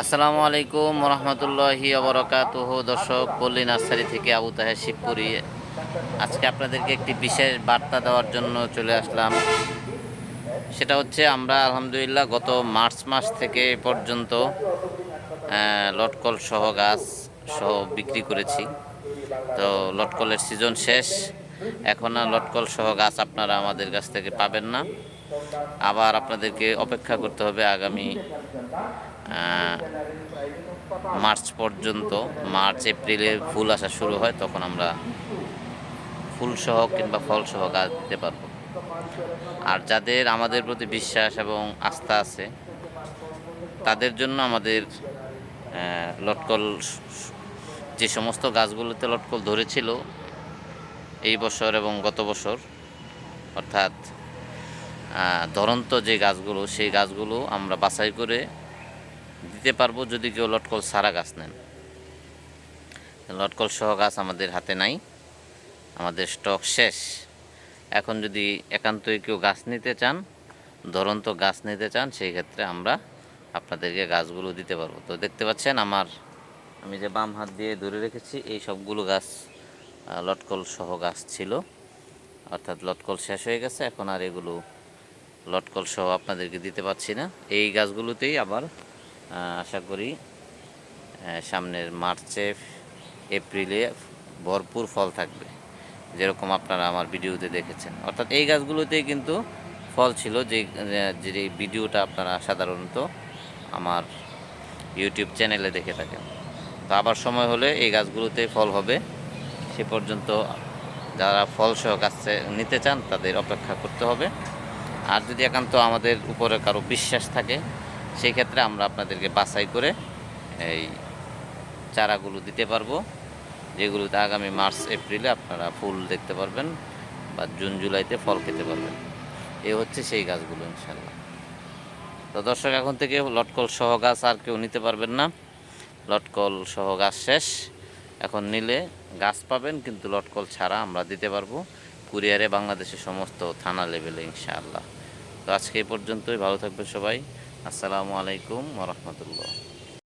আসসালামু আলাইকুম রহমতুল্লাহি অবরকাতুহ দর্শক, পল্লী নার্সারি থেকে আবু তাহের শিবপুরি। আজকে আপনাদেরকে একটি বিশেষ বার্তা দেওয়ার জন্য চলে আসলাম। সেটা হচ্ছে, আমরা আলহামদুলিল্লাহ গত মার্চ মাস থেকে পর্যন্ত লটকল সহ গাছ সহ বিক্রি করেছি। তো লটকলের সিজন শেষ। এখন আর লটকল সহ গাছ আপনারা আমাদের কাছ থেকে পাবেন না। আবার আপনাদেরকে অপেক্ষা করতে হবে আগামী মার্চ পর্যন্ত। মার্চ, এপ্রিলে ফুল আসা শুরু হয়, তখন আমরা ফুল সহ কিংবা ফল সহ গাছ দিতে পারব। আর যাদের আমাদের প্রতি বিশ্বাস এবং আস্থা আছে, তাদের জন্য আমাদের লটকল, যে সমস্ত গাছগুলোতে লটকল ধরেছিল এই বছর এবং গত বছর, অর্থাৎ ধরন্ত যে গাছগুলো, সেই গাছগুলো আমরা বাছাই করে দিতে পারব যদি কেউ লটকল সারা গাছ নেন। লটকল সহ গাছ আমাদের হাতে নাই, আমাদের স্টক শেষ। এখন যদি একান্তই কেউ গাছ নিতে চান, ধরন্ত গাছ নিতে চান, সেই ক্ষেত্রে আমরা আপনাদেরকে গাছগুলো দিতে পারব। তো দেখতে পাচ্ছেন আমার, আমি যে বাম হাত দিয়ে ধরে রেখেছি, এই সবগুলো গাছ লটকল সহ গাছ ছিল। অর্থাৎ লটকল শেষ হয়ে গেছে, এখন আর এগুলো লটকল সহ আপনাদেরকে দিতে পারছি না। এই গাছগুলোতেই আবার আশা করি সামনের মার্চে, এপ্রিলে ভরপুর ফল থাকবে, যেরকম আপনারা আমার ভিডিওতে দেখেছেন। অর্থাৎ এই গাছগুলোতেই কিন্তু ফল ছিল যে যে ভিডিওটা আপনারা সাধারণত আমার ইউটিউব চ্যানেলে দেখে থাকেন। তো আবার সময় হলে এই গাছগুলোতে ফল হবে। সে পর্যন্ত যারা ফল সহ গাছ নিতে চান, তাদের অপেক্ষা করতে হবে। আর যদি একান্ত আমাদের উপরে কারও বিশ্বাস থাকে, সেই ক্ষেত্রে আমরা আপনাদেরকে বাছাই করে এই চারাগুলো দিতে পারব, যেগুলোতে আগামী মার্চ, এপ্রিলে আপনারা ফুল দেখতে পারবেন বা জুন, জুলাইতে ফল খেতে পারবেন। এই হচ্ছে সেই গাছগুলো ইনশাল্লাহ তো দর্শক, এখন থেকে লটকল সহ গাছ আর কেউ নিতে পারবেন না। লটকল সহ গাছ শেষ। এখন নিলে গাছ পাবেন, কিন্তু লটকল ছাড়া আমরা দিতে পারব কুরিয়ারে বাংলাদেশের সমস্ত থানা লেভেলে, ইনশাআল্লাহ। তো আজকে এই পর্যন্তই, ভালো থাকবে সবাই। আসসালামু আলাইকুম রহমতুল্লাহ।